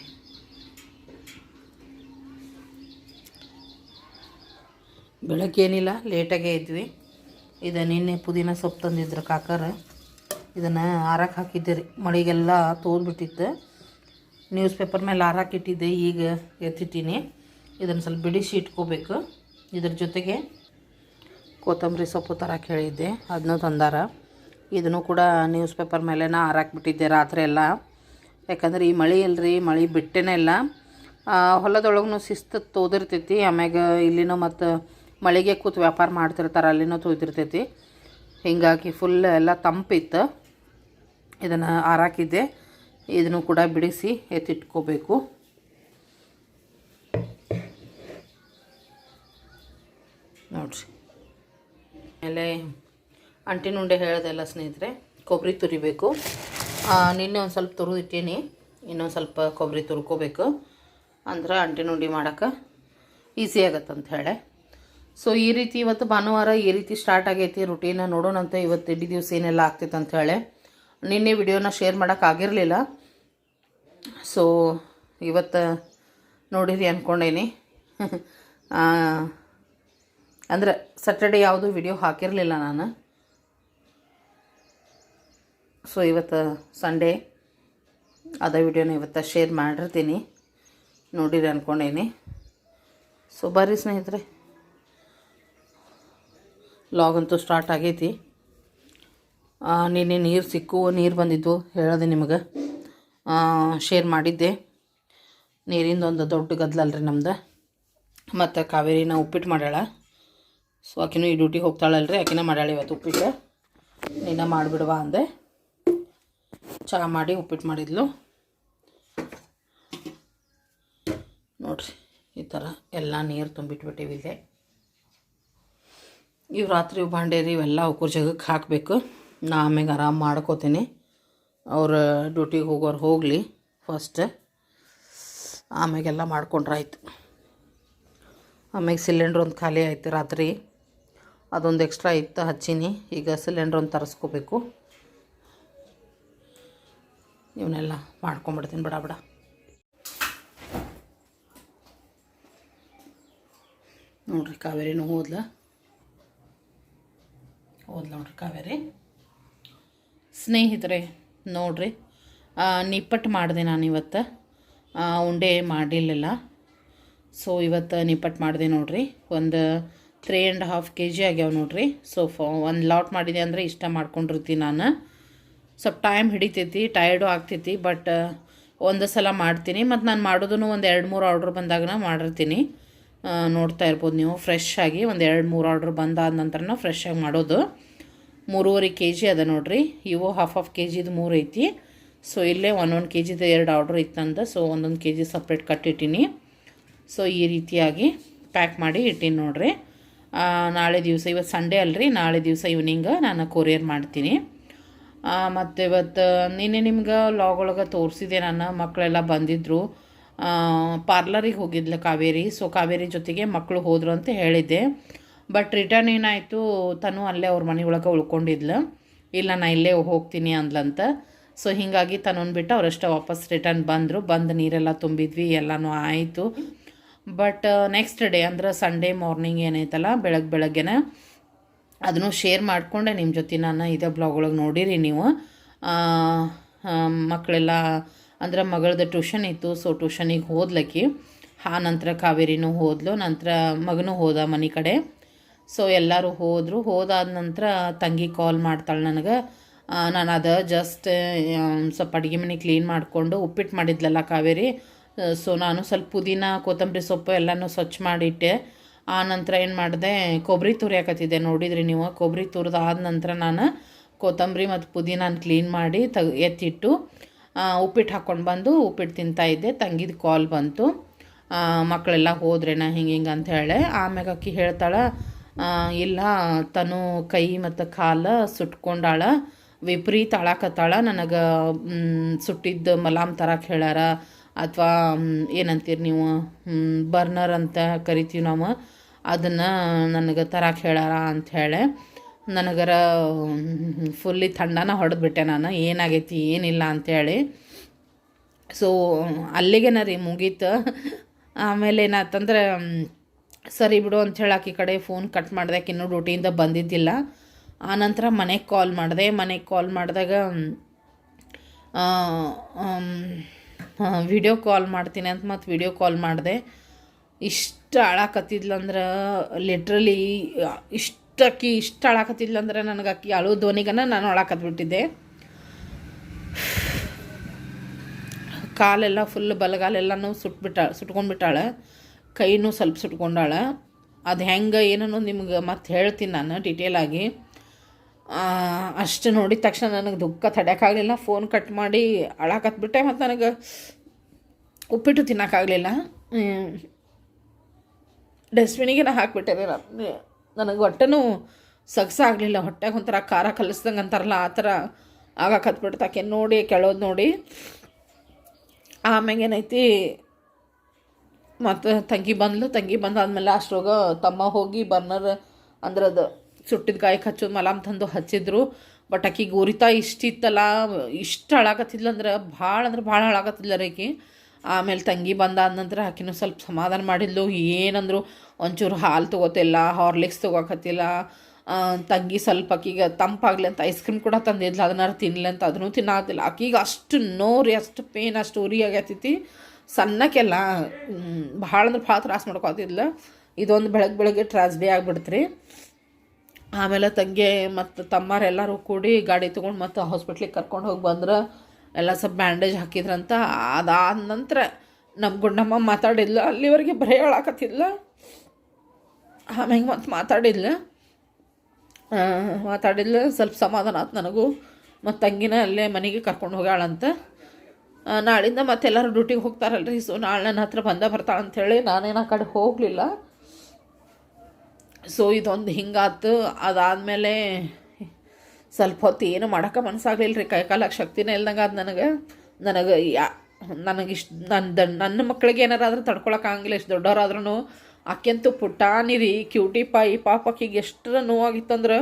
ಬೆಳಗ್ಗೆ ಏನಿಲ್ಲ ಲೇಟಾಗೆ ಇದ್ವಿ. ಇದು ನಿನ್ನೆ ಪುದೀನ ಸೊಪ್ಪು ತಂದಿದ್ರು ಕಾಕರ. ಇದನ್ನು ಹಾರಕ್ಕೆ ಹಾಕಿದ್ದೆ ರೀ. ಮಳೆಗೆಲ್ಲ ತೋದ್ಬಿಟ್ಟಿತ್ತು ನ್ಯೂಸ್ ಪೇಪರ್ ಮೇಲೆ ಹಾರಕ್ಕೆ ಇಟ್ಟಿದ್ದೆ, ಈಗ ಎತ್ತಿಟ್ಟೀನಿ. ಇದನ್ನು ಸ್ವಲ್ಪ ಬಿಡಿಸಿ ಇಟ್ಕೋಬೇಕು. ಇದ್ರ ಜೊತೆಗೆ ಕೊತ್ತಂಬರಿ ಸೊಪ್ಪು ಥರ ಹೇಳಿದ್ದೆ ಅದನ್ನೂ ತಂದಾರ. ಇದನ್ನು ಕೂಡ ನ್ಯೂಸ್ ಪೇಪರ್ ಮೇಲೆ ನಾ ಹಾರಾಕ್ಬಿಟ್ಟಿದ್ದೆ ರಾತ್ರಿ ಎಲ್ಲ. ಯಾಕಂದ್ರೆ ಈ ಮಳೆ ಇಲ್ಲರಿ ಮಳೆ ಬಿಟ್ಟೇನೆ ಇಲ್ಲ. ಹೊಲದೊಳಗೂ ಶಿಸ್ತು ತೋದಿರ್ತೈತಿ. ಆಮ್ಯಾಗ ಇಲ್ಲಿನೂ ಮತ್ತು ಮಳೆಗೆ ಕೂತು ವ್ಯಾಪಾರ ಮಾಡ್ತಿರ್ತಾರೆ, ಅಲ್ಲಿನೂ ತೋದಿರ್ತೈತಿ. ಹೀಗಾಗಿ ಫುಲ್ ಎಲ್ಲ ತಂಪಿತ್ತು. ಇದನ್ನು ಹಾರಾಕಿದ್ದೆ. ಇದನ್ನು ಕೂಡ ಬಿಡಿಸಿ ಎತ್ತಿಟ್ಕೋಬೇಕು. ನೋಡ್ರಿ. ಆಮೇಲೆ ಅಂಟಿನ ಉಂಡೆ ಹೇಳ್ದೆಲ್ಲ ಸ್ನೇಹಿತರೆ, ಕೊಬ್ಬರಿ ತುರಿಬೇಕು. ನಿನ್ನೆ ಒಂದು ಸ್ವಲ್ಪ ತುರಿದಿಟ್ಟೀನಿ, ಇನ್ನೊಂದು ಸ್ವಲ್ಪ ಕೊಬ್ಬರಿ ತುರ್ಕೋಬೇಕು. ಅಂದ್ರೆ ಅಂಟಿನುಂಡಿ ಮಾಡೋಕೆ ಈಸಿ ಅಂತ ಹೇಳಿ. ಸೊ ಈ ರೀತಿ ಇವತ್ತು ಭಾನುವಾರ ಈ ರೀತಿ ಸ್ಟಾರ್ಟ್ ಆಗೈತಿ ರುಟೀನ ನೋಡೋಣಂತ ಇವತ್ತು ಇಡೀ ದಿವಸ ಏನೆಲ್ಲ ಆಗ್ತೈತೆ ಅಂತ ಹೇಳಿ. ನಿನ್ನೆ ವಿಡಿಯೋನ ಶೇರ್ ಮಾಡೋಕ್ಕಾಗಿರಲಿಲ್ಲ ಸೊ ಇವತ್ತು ನೋಡಿರಿ ಅಂದ್ಕೊಂಡೇನಿ [laughs] ಅಂದ್ರೆ ಸ್ಯಾಟರ್ಡೆ ಯಾವುದು ವಿಡಿಯೋ ಹಾಕಿರಲಿಲ್ಲ ನಾನು. ಸೊ ಇವತ್ತು ಸಂಡೇ ಅದೇ ವಿಡಿಯೋನ ಇವತ್ತು ಶೇರ್ ಮಾಡಿರ್ತೀನಿ. ನೋಡಿರಿ ಅಂದ್ಕೊಂಡೇನಿ ಸೊ ಬರ್ರಿ ಸ್ನೇಹಿತರೆ. ಲಾಗ್ ಅಂತೂ ಸ್ಟಾರ್ಟ್ ಆಗೈತಿ. ನಿನ್ನೆ ನೀರು ಸಿಕ್ಕು, ನೀರು ಬಂದಿದ್ದು ಹೇಳೋದೆ ನಿಮಗೆ. ಶೇರ್ ಮಾಡಿದ್ದೆ. ನೀರಿಂದ ಒಂದು ದೊಡ್ಡ ಗದ್ದಲಲ್ರಿ ನಮ್ದು. ಮತ್ತು ಕಾವೇರಿನ ಉಪ್ಪಿಟ್ಟು ಮಾಡ್ಯಾಳ. ಸೊ ಆಕಿನೂ ಈ ಡ್ಯೂಟಿಗೆ ಹೋಗ್ತಾಳಲ್ರಿ. ಆಕಿನ ಮಾಡ್ಯಾಳ ಇವತ್ತು ಉಪ್ಪಿಟ್ಟು. ನಿನ್ನ ಮಾಡಿಬಿಡುವ ಅಂದೆ. ಚಹಾ ಮಾಡಿ ಉಪ್ಪಿಟ್ಟು ಮಾಡಿದ್ಲು. ನೋಡ್ರಿ, ಈ ಥರ ಎಲ್ಲ ನೀರು ತುಂಬಿಟ್ಬಿಟ್ಟಿವಿ ಇಲ್ಲೇ. ಇವು ರಾತ್ರಿ ಬಾಂಡೇರಿ ಇವೆಲ್ಲ ಅವ್ರ ಜಗಕ್ಕೆ ಹಾಕಬೇಕು. ನಾ ಆಮೇಲೆ ಆರಾಮ್ ಮಾಡ್ಕೋತೀನಿ. ಅವ್ರ ಡ್ಯೂಟಿಗೆ ಹೋಗೋರು ಹೋಗಲಿ ಫಸ್ಟ್ ಆಮ್ಯಾಗೆಲ್ಲ ಮಾಡ್ಕೊಂಡ್ರಾಯ್ತು. ಆಮ್ಯಾಗ ಸಿಲಿಂಡ್ರ್ ಒಂದು ಖಾಲಿ ಆಯ್ತು ರಾತ್ರಿ. ಅದೊಂದು ಎಕ್ಸ್ಟ್ರಾ ಇತ್ತು ಹಚ್ಚೀನಿ. ಈಗ ಸಿಲಿಂಡ್ರ್ ಒಂದು ತರಿಸ್ಕೋಬೇಕು. ಇವನ್ನೆಲ್ಲ ಮಾಡ್ಕೊಂಬಿಡ್ತೀನಿ, ಬಿಡ ಬಿಡ. ನೋಡ್ರಿ, ಕಾವೇರಿನೂ ಹೋದ್ಲ. ಹೋದ್ಲ ನೋಡ್ರಿ, ಕಾವೇರಿ. ಸ್ನೇಹಿತರೆ, ನೋಡ್ರಿ ನಿಪ್ಪಟ್ಟು ಮಾಡಿದೆ ನಾನು ಇವತ್ತು. ಉಂಡೆ ಮಾಡಿರಲಿಲ್ಲ. ಸೊ ಇವತ್ತು ನಿಪ್ಪಟ್ಟು ಮಾಡಿದೆ ನೋಡ್ರಿ. ಒಂದು three and half K G ಆಗ್ಯಾವ ನೋಡ್ರಿ. ಸೊ ಫ ಒಂದು ಲಾಟ್ ಮಾಡಿದೆ ಅಂದರೆ ಇಷ್ಟ ಮಾಡ್ಕೊಂಡಿರ್ತೀನಿ ನಾನು. ಸ್ವಲ್ಪ ಟೈಮ್ ಹಿಡಿತೈತಿ ಟಯರ್ಡು ಆಗ್ತೈತಿ ಬಟ್ ಒಂದು ಸಲ ಮಾಡ್ತೀನಿ. ಮತ್ತು ನಾನು ಮಾಡೋದನ್ನು ಒಂದು ಎರಡು, ಮೂರು ಆರ್ಡ್ರ್ ಬಂದಾಗನ ಮಾಡಿರ್ತೀನಿ. ನೋಡ್ತಾ ಇರ್ಬೋದು ನೀವು ಫ್ರೆಶ್ ಆಗಿ ಒಂದು ಎರಡು, ಮೂರು ಆರ್ಡ್ರ್ ಬಂದಾದ ನಂತರ ಫ್ರೆಶ್ ಆಗಿ ಮಾಡೋದು. ಮೂರುವರೆ ಕೆ ಜಿ ಅದ ನೋಡ್ರಿ. ಇವು ಹಾಫ್ ಹಾಫ್ ಕೆ ಜಿದು ಮೂರು ಐತಿ. ಸೊ ಇಲ್ಲೇ ಒಂದೊಂದು ಕೆ ಜಿದು ಎರಡು ಆರ್ಡ್ರ್ ಇತ್ತಂದ ಸೊ ಒಂದೊಂದು ಕೆ ಜಿ ಸಪ್ರೇಟ್ ಕಟ್ಟಿಟ್ಟಿನಿ ಸೊ ಈ ರೀತಿಯಾಗಿ ಪ್ಯಾಕ್ ಮಾಡಿ ಇಟ್ಟೀನಿ ನೋಡ್ರಿ. ನಾಳೆ ದಿವಸ ಇವತ್ತು ಸಂಡೇ ಅಲ್ರಿ, ನಾಳೆ ದಿವಸ ಈವ್ನಿಂಗ್ ನಾನು ಕೊರಿಯರ್ ಮಾಡ್ತೀನಿ. ಮತ್ತು ಇವತ್ತು ನಿನ್ನೆ ನಿಮ್ಗೆ ಲಾಗ್ ಒಳಗೆ ತೋರಿಸಿದೆ ನಾನು ಮಕ್ಕಳೆಲ್ಲ ಬಂದಿದ್ದರು ಪಾರ್ಲರಿಗೆ ಹೋಗಿದ್ಲು ಕಾವೇರಿ ಸೊ ಕಾವೇರಿ ಜೊತೆಗೆ ಮಕ್ಕಳು ಹೋದರು ಅಂತ ಹೇಳಿದ್ದೆ. ಬಟ್ ರಿಟರ್ನ್ ಏನಾಯಿತು, ತನು ಅಲ್ಲೇ ಅವ್ರ ಮನೆ ಒಳಗೆ ಉಳ್ಕೊಂಡಿದ್ಲು. ಇಲ್ಲ ನಾನು ಇಲ್ಲೇ ಹೋಗ್ತೀನಿ ಅಂದ್ಲಂತ. ಸೊ ಹೀಗಾಗಿ ಬಿಟ್ಟು ಅವರಷ್ಟ ವಾಪಸ್ ರಿಟರ್ನ್ ಬಂದರು. ಬಂದು ನೀರೆಲ್ಲ ತುಂಬಿದ್ವಿ, ಎಲ್ಲನೂ ಆಯಿತು. ಬಟ್ ನೆಕ್ಸ್ಟ್ ಡೇ ಅಂದ್ರೆ ಸಂಡೇ ಮಾರ್ನಿಂಗ್ ಏನೈತಲ್ಲ ಬೆಳಗ್ಗೆ ಬೆಳಗ್ಗೆನ ಅದನ್ನು ಶೇರ್ ಮಾಡಿಕೊಂಡೆ. ನಿಮ್ಮ ಜೊತೆ ನಾನು ಇದೇ ಬ್ಲಾಗ್ ಒಳಗೆ ನೋಡಿರಿ ನೀವು. ಮಕ್ಕಳೆಲ್ಲ ಅಂದ್ರೆ ಮಗಳದ್ದು ಟ್ಯೂಷನ್ ಇತ್ತು ಸೊ ಟ್ಯೂಷನಿಗೆ ಹೋದ್ಲಕ್ಕಿ ಆ ನಂತರ ಕಾವೇರಿನೂ ಹೋದ್ಲು, ನಂತರ ಮಗನೂ ಹೋದ ಮನೆ ಕಡೆ. ಸೊ ಎಲ್ಲರೂ ಹೋದರು. ಹೋದಾದ ನಂತರ ತಂಗಿ ಕಾಲ್ ಮಾಡ್ತಾಳೆ ನನಗೆ. ನಾನು ಅದು ಜಸ್ಟ್ ಸ್ವಲ್ಪ ಅಡುಗೆ ಮನೆ ಕ್ಲೀನ್ ಮಾಡಿಕೊಂಡು ಉಪ್ಪಿಟ್ಟು ಮಾಡಿದ್ಲಲ್ಲ ಕಾವೇರಿ. ಸೊ ನಾನು ಸ್ವಲ್ಪ ಪುದೀನ, ಕೊತ್ತಂಬರಿ ಸೊಪ್ಪು ಎಲ್ಲನೂ ಸ್ವಚ್ಛ ಮಾಡಿಟ್ಟೆ. ಆ ನಂತರ ಏನು ಮಾಡಿದೆ, ಕೊಬ್ಬರಿ ತುರಿಯಾಕತ್ತಿದ್ದೆ. ನೋಡಿದ್ರಿ ನೀವು, ಕೊಬ್ಬರಿ ತುರಿದಾದ ನಂತರ ನಾನು ಕೊತ್ತಂಬರಿ ಮತ್ತು ಪುದೀನಾನ ಕ್ಲೀನ್ ಮಾಡಿ ತಗ್, ಎತ್ತಿಟ್ಟು ಉಪ್ಪಿಟ್ಟು ಹಾಕ್ಕೊಂಡು ಬಂದು ಉಪ್ಪಿಟ್ಟು ತಿಂತಾ ಇದ್ದೆ. ತಂಗಿದ ಕಾಲ್ ಬಂತು. ಮಕ್ಕಳೆಲ್ಲ ಹೋದ್ರೆ ನಾ ಹಿಂಗೆ ಹಿಂಗೆ ಅಂತ ಹೇಳಿ. ಆಮ್ಯಾಗ ಅಕ್ಕಿ ಹೇಳ್ತಾಳೆ ಇಲ್ಲ, ತನು ಕೈ ಮತ್ತು ಕಾಲು ಸುಟ್ಕೊಂಡಾಳ, ವಿಪರೀತ ಅಳಾಕತ್ತಾಳ. ನನಗೆ ಸುಟ್ಟಿದ್ದು ಮಲಾಮ್ ತರಕ್ಕೆ ಹೇಳ್ಯಾರ ಅಥವಾ ಏನಂತೀರಿ ನೀವು ಬರ್ನರ್ ಅಂತ ಕರಿತೀವಿ ನಾವು, ಅದನ್ನು ನನಗೆ ತರಕ್ಕೆ ಹೇಳಾರ ಅಂತ ಹೇಳಿ, ನನಗರ ಫುಲ್ಲಿ ಥಂಡನ ಹೊಡೆದ್ಬಿಟ್ಟೆ ನಾನು, ಏನಾಗೈತಿ, ಏನಿಲ್ಲ ಅಂಥೇಳಿ ಸೊ ಅಲ್ಲಿಗೆನ ರೀ ಮುಗೀತು. ಆಮೇಲೆ ಏನಾಯ್ತಂದ್ರೆ ಸರಿ ಬಿಡು ಅಂಥೇಳಿ ಆಕಿ ಕಡೆ ಫೋನ್ ಕಟ್ ಮಾಡಿದೆ ಇನ್ನೂ ಡ್ಯೂಟಿಯಿಂದ ಬಂದಿದ್ದಿಲ್ಲ. ಆನಂತರ ಮನೆಗೆ ಕಾಲ್ ಮಾಡಿದೆ, ಮನೆಗೆ ಕಾಲ್ ಮಾಡಿದಾಗ ವಿಡಿಯೋ ಕಾಲ್ ಮಾಡ್ತೀನಿ ಅಂತ ಮತ್ತು ವಿಡಿಯೋ ಕಾಲ್ ಮಾಡಿದೆ. ಇಷ್ಟು ಅಳಾಕತ್ತಿದ್ಲಂದ್ರೆ ಲಿಟ್ರಲಿ ಇಷ್ಟು ಅಕ್ಕಿ, ಇಷ್ಟು ಅಳಾಕತ್ತಿದ್ಲಂದ್ರೆ ನನಗೆ ಅಕ್ಕಿ ಅಳು ಧ್ವನಿಗನ ನಾನು ಅಳಾಕತ್ಬಿಟ್ಟಿದ್ದೆ ಕಾಲೆಲ್ಲ ಫುಲ್ ಬಲಗಾಲೆಲ್ಲನೂ ಸುಟ್ಬಿಟ್ಟಾಳೆ ಸುಟ್ಕೊಂಡ್ಬಿಟ್ಟಾಳೆ. ಕೈನೂ ಸ್ವಲ್ಪ ಸುಟ್ಕೊಂಡಾಳೆ. ಅದು ಹೆಂಗೆ ಏನನ್ನೋ ನಿಮ್ಗೆ ಮತ್ತೆ ಹೇಳ್ತೀನಿ ನಾನು ಡೀಟೇಲಾಗಿ ಅಷ್ಟು ನೋಡಿದ ತಕ್ಷಣ ನನಗೆ ದುಃಖ ತಡೆಯೋಕ್ಕಾಗಲಿಲ್ಲ ಫೋನ್ ಕಟ್ ಮಾಡಿ ಅಳಾಕತ್ಬಿಟ್ಟೆ ಮತ್ತು ನನಗೆ ಉಪ್ಪಿಟ್ಟು ತಿನ್ನೋಕ್ಕಾಗಲಿಲ್ಲ ಡಸ್ಟ್ಬಿನಿಗೆ ನಾ ಹಾಕಿಬಿಟ್ಟೆ ನಾನು ನನಗೆ ಹೊಟ್ಟೆನೂ ಸಗ್ಸ ಆಗಲಿಲ್ಲ ಹೊಟ್ಟೆಗೆ ಒಂಥರ ಖಾರ ಕಲಿಸ್ದಂಗೆ ಅಂತಾರಲ್ಲ, ಆ ಥರ ಆಗಾಕತ್ಬಿಡ್ತು ಆಕೆ. ನೋಡಿ, ಕೆಳೋದು ನೋಡಿ. ಆಮ್ಯಾಗ ಏನೈತಿ, ಮತ್ತು ತಂಗಿ ಬಂದ್ಲು. ತಂಗಿ ಬಂದಾದ್ಮೇಲೆ ಅಷ್ಟ್ರೋಗ ತಮ್ಮ ಹೋಗಿ ಬರ್ನರ್ ಅಂದ್ರೆ ಅದು ಸುಟ್ಟಿದ ಗಾಯಕ್ಕೆ ಹಚ್ಚೋದು ಮಲಾಮ್ ತಂದು ಹಚ್ಚಿದ್ರು. ಬಟ್ ಆಕಿಗೆ ಉರಿತಾ ಇಷ್ಟಿತ್ತಲ್ಲ, ಇಷ್ಟು ಹಾಳಾಗತ್ತಿದ್ಲ ಅಂದ್ರೆ ಭಾಳ ಅಂದ್ರೆ ಭಾಳ ಹಾಳಾಗತ್ತಿದ್ಲ ರೀ ಆಕಿ. ಆಮೇಲೆ ತಂಗಿ ಬಂದ ನಂತರ ಆಕಿನೂ ಸ್ವಲ್ಪ ಸಮಾಧಾನ ಮಾಡಿದ್ಲು. ಏನಂದ್ರು ಒಂಚೂರು ಹಾಲು ತೊಗೋತಿಲ್ಲ, ಹಾರ್ಲಿಕ್ಸ್ ತೊಗೋಕತ್ತಿಲ್ಲ. ತಂಗಿ ಸ್ವಲ್ಪ ಆಕಿಗೆ ತಂಪಾಗಲಿ ಅಂತ ಐಸ್ ಕ್ರೀಮ್ ಕೂಡ ತಂದಿದ್ಲು ಅದನ್ನಾರು ತಿನ್ನಲಿ ಅಂತ ಅದನ್ನೂ ತಿನ್ನಾತಿಲ್ಲ. ಆಕಿಗೆ ಅಷ್ಟು ನೋರಿ ಅಷ್ಟು ಪೇನ್ ಅಷ್ಟು ಉರಿ ಆಗತ್ತೈತಿ ಸಣ್ಣಕ್ಕೆಲ್ಲ ಭಾಳ ಅಂದ್ರೆ ಭಾಳ ತ್ರಾಸ ಮಾಡ್ಕೊತಿದ್ಲು. ಇದೊಂದು ಬೆಳಗ್ಗೆ ಬೆಳಗ್ಗೆ ಟ್ರಾಸ್ಡಿ ಆಗ್ಬಿಡ್ತ್ರಿ. ಆಮೇಲೆ ತಂಗಿ ಮತ್ತು ತಮ್ಮರೆಲ್ಲರೂ ಕೂಡಿ ಗಾಡಿ ತೊಗೊಂಡು ಮತ್ತು ಹಾಸ್ಪಿಟ್ಲಿಗೆ ಕರ್ಕೊಂಡು ಹೋಗಿ ಬಂದ್ರೆ ಎಲ್ಲ ಸ್ವಲ್ಪ ಬ್ಯಾಂಡೇಜ್ ಹಾಕಿದ್ರಂತ. ಅದಾದ ನಂತರ ನಮ್ಮ ಗುಂಡಮ್ಮ ಮಾತಾಡಿದ್ಲು, ಅಲ್ಲಿವರೆಗೆ ಬರೀ ಹೇಳಾಕತ್ತಿಲ್ಲ ಆಮೇಲೆ ಮತ್ತು ಮಾತಾಡಿದ್ಲು ಮಾತಾಡಿದ್ಲು, ಸ್ವಲ್ಪ ಸಮಾಧಾನ ಆಯ್ತು ನನಗೂ. ಮತ್ತು ತಂಗಿನ ಅಲ್ಲೇ ಮನೆಗೆ ಕರ್ಕೊಂಡು ಹೋಗ್ಯಾಳಂತ. ನಾಳಿಂದ ಮತ್ತೆಲ್ಲರೂ ಡ್ಯೂಟಿಗೆ ಹೋಗ್ತಾರಲ್ರಿ. ಸೊ ನಾಳೆ ನನ್ನ ಹತ್ರ ಬಂದ ಬರ್ತಾಳಂಥೇಳಿ ನಾನೇನು ಆ ಕಡೆ ಹೋಗಲಿಲ್ಲ. ಸೊ ಇದೊಂದು ಹಿಂಗಾತು. ಅದಾದಮೇಲೆ ಸ್ವಲ್ಪ ಹೊತ್ತು ಏನು ಮಾಡೋಕೆ ಮನಸ್ಸಾಗಲಿಲ್ಲ ರೀ ಕೈಕಾಲಕ್ಕೆ ಶಕ್ತಿನೇ ಇಲ್ದಂಗೆ ಅದು ನನಗೆ. ನನಗೆ ಯಾ, ನನಗಿಷ್ಟು ನನ್ನ ನನ್ನ ಮಕ್ಳಿಗೆ ಏನಾರ ತಡ್ಕೊಳಕ್ಕಾಗಂಗಿಲ್ಲ ಇಷ್ಟು ದೊಡ್ಡವರಾದ್ರೂ ಆಕೆಂತೂ ಪುಟಾನಿ ರೀ ಕ್ಯೂಟಿ ಪಾಯಿ, ಪಾಪಕ್ಕಿಗೆ ಎಷ್ಟರ ನೋವಾಗಿತ್ತಂದ್ರೆ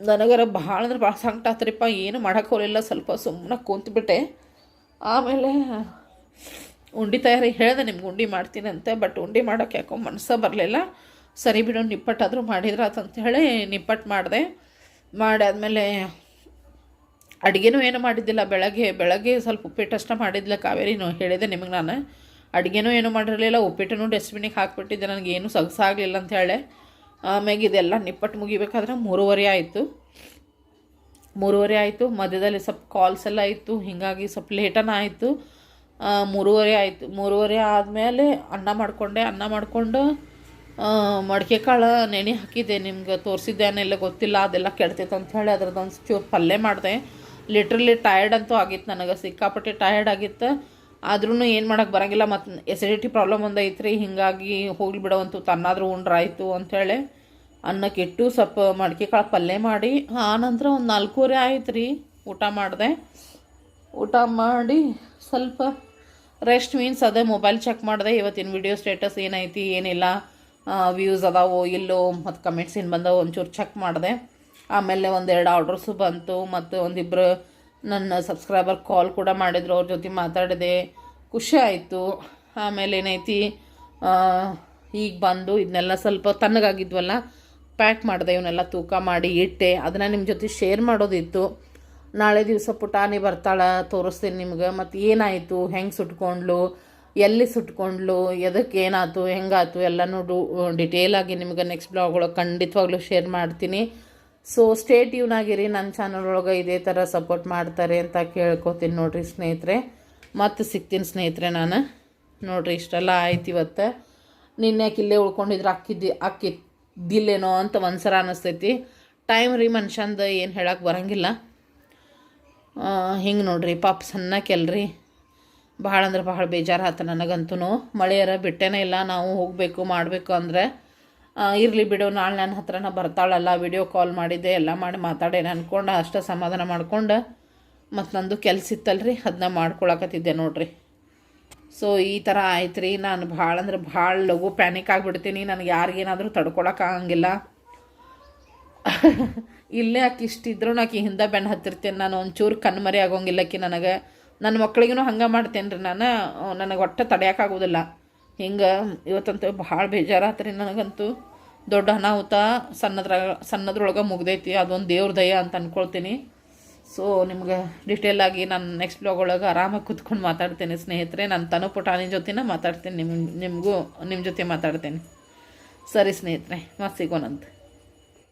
ನನಗರ ಭಾಳ ಅಂದ್ರೆ ಭಾಳ ಸಂಕಟ ಆತ್ರಿಪ್ಪ. ಏನು ಮಾಡೋಕ್ಕೆ ಹೋಗಲಿಲ್ಲ. ಸ್ವಲ್ಪ ಸುಮ್ಮನೆ ಕೂತ್ಬಿಟ್ಟೆ. ಆಮೇಲೆ ಉಂಡಿ ತಯಾರಿ ಹೇಳಿದೆ ನಿಮ್ಗೆ ಉಂಡಿ ಮಾಡ್ತೀನಿ ಅಂತ ಬಟ್ ಉಂಡಿ ಮಾಡೋಕ್ಕೆ ಯಾಕೋ ಮನಸ್ಸೇ ಬರಲಿಲ್ಲ. ಸರಿ ಬಿಡು, ನಿಪ್ಪಟ್ಟಾದರೂ ಮಾಡಿದ್ರೆ ಹೇಳಿ ನಿಪ್ಪಟ್ಟು ಮಾಡಿದೆ. ಮಾಡಾದಮೇಲೆ ಅಡುಗೆನೂ ಏನೂ ಮಾಡಿದ್ದಿಲ್ಲ. ಬೆಳಗ್ಗೆ ಬೆಳಗ್ಗೆ ಸ್ವಲ್ಪ ಉಪ್ಪಿಟ್ಟಷ್ಟ ಮಾಡಿದ್ದಿಲ್ಲ. ಕಾವೇರಿನೂ ಹೇಳಿದೆ ನಿಮಗೆ ನಾನು. ಅಡುಗೆನೂ ಏನೂ ಮಾಡಿರಲಿಲ್ಲ. ಉಪ್ಪಿಟ್ಟನ್ನು ಡಸ್ಟ್ಬಿನಿಗೆ ಹಾಕಿಬಿಟ್ಟಿದ್ದೆ. ನನಗೆ ಏನೂ ಆಗಲಿಲ್ಲ ಅಂತ ಹೇಳಿ. ಆಮ್ಯಾಗ ಇದೆಲ್ಲ ನಿಪ್ಪಟ್ಟು ಮುಗಿಬೇಕಾದ್ರೆ ಮೂರುವರೆ ಆಯಿತು. ಮೂರುವರೆ ಆಯಿತು. ಮಧ್ಯದಲ್ಲಿ ಸ್ವಲ್ಪ ಕಾಲ್ಸ್ ಎಲ್ಲ ಇತ್ತು. ಹೀಗಾಗಿ ಸ್ವಲ್ಪ ಲೇಟನ ಆಯಿತು. ಮೂರುವರೆ ಆಯಿತು. ಮೂರುವರೆ ಆದಮೇಲೆ ಅನ್ನ ಮಾಡಿಕೊಂಡೆ. ಅನ್ನ ಮಾಡಿಕೊಂಡು ಮಡಿಕೆ ಕಾಳು ನೆನೆ ಹಾಕಿದ್ದೆ, ನಿಮ್ಗೆ ತೋರಿಸಿದ್ದೇನೆಲ್ಲ ಗೊತ್ತಿಲ್ಲ, ಅದೆಲ್ಲ ಕೆಡ್ತೈತೆ ಅಂತ ಹೇಳಿ ಅದ್ರದ್ದೊಂದು ಚೂರು ಪಲ್ಯ ಮಾಡಿದೆ. ಲಿಟ್ರಲಿ ಟಯರ್ಡ್ ಅಂತೂ ಆಗಿತ್ತು ನನಗೆ, ಸಿಕ್ಕಾಪಟ್ಟೆ ಟಯರ್ಡ್ ಆಗಿತ್ತು. ಆದ್ರೂ ಏನು ಮಾಡೋಕ್ಕೆ ಬರೋಂಗಿಲ್ಲ ಮತ್ತು ಎಸಿಡಿಟಿ ಪ್ರಾಬ್ಲಮ್ ಒಂದು ಐತ್ರಿ, ಹೀಗಾಗಿ ಹೋಗ್ಲಿ ಬಿಡವಂತು ತನ್ನಾದರೂ ಉಂಡ್ರಾಯಿತು ಅಂಥೇಳಿ ಅನ್ನಕ್ಕೆ ಇಟ್ಟು ಸ್ವಲ್ಪ ಮಡಿಕೆ ಕಾಳು ಪಲ್ಯ ಮಾಡಿ ಆನಂತರ ಒಂದು ನಾಲ್ಕೂವರೆ ಆಯ್ತು ರೀ ಊಟ ಮಾಡಿದೆ. ಊಟ ಮಾಡಿ ಸ್ವಲ್ಪ ರೆಸ್ಟ್ ಮೀನ್ಸ್ ಅದೇ ಮೊಬೈಲ್ ಚೆಕ್ ಮಾಡಿದೆ, ಇವತ್ತಿನ ವಿಡಿಯೋ ಸ್ಟೇಟಸ್ ಏನೈತಿ, ಏನಿಲ್ಲ. ವ್ಯೂಸ್ ಅದಾವೋ ಇಲ್ಲೋ, ಮತ್ತು ಕಮೆಂಟ್ಸ್ ಏನು ಬಂದವು ಒಂಚೂರು ಚೆಕ್ ಮಾಡಿದೆ. ಆಮೇಲೆ ಒಂದೆರಡು ಆರ್ಡರ್ಸು ಬಂತು, ಮತ್ತು ಒಂದಿಬ್ಬರು ನನ್ನ ಸಬ್ಸ್ಕ್ರೈಬರ್ ಕಾಲ್ ಕೂಡ ಮಾಡಿದ್ರು, ಅವ್ರ ಜೊತೆ ಮಾತಾಡಿದೆ. ಖುಷಿ ಆಯಿತು. ಆಮೇಲೆ ಏನೈತಿ ಈಗ ಬಂದು ಇದನ್ನೆಲ್ಲ ಸ್ವಲ್ಪ ತಣ್ಣಗಾಗಿದ್ವಲ್ಲ ಪ್ಯಾಕ್ ಮಾಡಿದೆ ಇವನ್ನೆಲ್ಲ ತೂಕ ಮಾಡಿ ಇಟ್ಟೆ. ಅದನ್ನು ನಿಮ್ಮ ಜೊತೆ ಶೇರ್ ಮಾಡೋದಿತ್ತು. ನಾಳೆ ದಿವಸ ಪುಟಾಣಿ ಬರ್ತಾಳೆ, ತೋರಿಸ್ತೀನಿ ನಿಮ್ಗೆ. ಮತ್ತು ಏನಾಯಿತು, ಹೆಂಗೆ ಸುಟ್ಕೊಂಡ್ಲು? ಎಲ್ಲಿ ಸುಟ್ಕೊಂಡ್ಲು ಎದಕ್ಕೆ ಏನಾಯ್ತು, ಹೆಂಗಾಯ್ತು ಎಲ್ಲನೂ ಡೂ ಡಿಟೇಲಾಗಿ ನಿಮ್ಗೆ ನೆಕ್ಸ್ಟ್ ಬ್ಲಾಗ್ ಒಳಗೆ ಖಂಡಿತವಾಗ್ಲೂ ಶೇರ್ ಮಾಡ್ತೀನಿ. ಸೊ ಸ್ಟೇ ಟ್ಯೂನ್ ಆಗಿರಿ ನನ್ನ ಚಾನಲ್ ಒಳಗೆ ಇದೇ ಥರ ಸಪೋರ್ಟ್ ಮಾಡ್ತಾರೆ ಅಂತ ಕೇಳ್ಕೊತೀನಿ ನೋಡಿರಿ ಸ್ನೇಹಿತರೆ. ಮತ್ತೆ ಸಿಗ್ತೀನಿ ಸ್ನೇಹಿತರೆ ನಾನು. ನೋಡಿರಿ ಇಷ್ಟೆಲ್ಲ ಆಯ್ತು ಇವತ್ತು. ನಿನ್ನೆ ಇಲ್ಲೇ ಉಳ್ಕೊಂಡಿದ್ರೆ ಅಕ್ಕಿದ್ದಿ ಅಕ್ಕಿದ್ದಿಲ್ಲೇನೋ ಅಂತ ಒಂದ್ಸರ ಅನ್ನಿಸ್ತೈತಿ ಟೈಮ್ ರೀ ಮನುಷ್ಯಂದು ಏನು ಹೇಳಕ್ಕೆ ಬರಂಗಿಲ್ಲ. ಹಿಂಗೆ ನೋಡ್ರಿ, ಪಾಪ ಸಣ್ಣಕ್ಕೆಲ್ರಿ ಭಾಳ ಅಂದ್ರೆ ಭಾಳ ಬೇಜಾರು ಆತ ನನಗಂತೂ ಮಳೆಯರ ಬಿಟ್ಟೇನೇ ಇಲ್ಲ, ನಾವು ಹೋಗಬೇಕು, ಮಾಡಬೇಕು ಅಂದರೆ. ಇರಲಿ ಬಿಡು, ನಾಳೆ ನನ್ನ ಹತ್ರನ ಬರ್ತಾಳಲ್ಲ ವಿಡಿಯೋ ಕಾಲ್ ಮಾಡಿದ್ದೆ, ಎಲ್ಲ ಮಾಡಿ ಮಾತಾಡೇನೆ ಅಂದ್ಕೊಂಡು ಅಷ್ಟೇ ಸಮಾಧಾನ ಮಾಡ್ಕೊಂಡು ಮತ್ತು ನಂದು ಕೆಲಸ ಇತ್ತಲ್ರಿ ಅದನ್ನ ಮಾಡ್ಕೊಳಕತ್ತಿದ್ದೆ ನೋಡ್ರಿ. ಸೊ ಈ ಥರ ಆಯ್ತು ರೀ ನಾನು ಭಾಳ ಅಂದ್ರೆ ಭಾಳ ಲಘು ಪ್ಯಾನಿಕ್ ಆಗಿಬಿಡ್ತೀನಿ, ನನಗೆ ಯಾರಿಗೇನಾದರೂ ತಡ್ಕೊಳಕ್ಕಾಗಂಗಿಲ್ಲ [laughs] ಇಲ್ಲೇ ಆಕೆ ಇಷ್ಟಿದ್ರು ಆಕೆ ಹಿಂದೆ ಬೆನ್ನು ಹತ್ತಿರ್ತೀನಿ, ನಾನು ಒಂಚೂರು ಕಣ್ಮರಿ ಆಗೋಂಗಿಲ್ಲ ಆಕಿ ನನಗೆ. ನನ್ನ ಮಕ್ಕಳಿಗೂ ಹಂಗೆ ಮಾಡ್ತೇನೆ ರೀ ನಾನು ನನಗೆ ಒಟ್ಟು ತಡೆಯೋಕ್ಕಾಗೋದಿಲ್ಲ ಹಿಂಗೆ ಇವತ್ತಂತೂ ಭಾಳ ಬೇಜಾರಾತ್ರಿ ನನಗಂತೂ. ದೊಡ್ಡ ಅನಾಹುತ ಸಣ್ಣದ್ರಾಗ ಸಣ್ಣದ್ರೊಳಗೆ ಮುಗ್ದೈತಿ, ಅದೊಂದು ದೇವ್ರ ದಯ ಅಂತ ಅಂದ್ಕೊಳ್ತೀನಿ ಸೊ ನಿಮ್ಗೆ ಡಿಟೇಲ್ ಆಗಿ ನಾನು ನೆಕ್ಸ್ಟ್ ಬ್ಲಾಗ್ ಒಳಗೆ ಆರಾಮಾಗಿ ಕೂತ್ಕೊಂಡು ಮಾತಾಡ್ತೇನೆ ಸ್ನೇಹಿತರೆ. ನಾನು ತನು ಪುಟಾಣಿ ಜೊತೆನ ಮಾತಾಡ್ತೀನಿ ನಿಮ್ಮ ನಿಮಗೂ ನಿಮ್ಮ ಜೊತೆ ಮಾತಾಡ್ತೇನೆ. ಸರಿ ಸ್ನೇಹಿತರೆ, ಮತ್ತೆ ಸಿಗೋಣಂತೆ.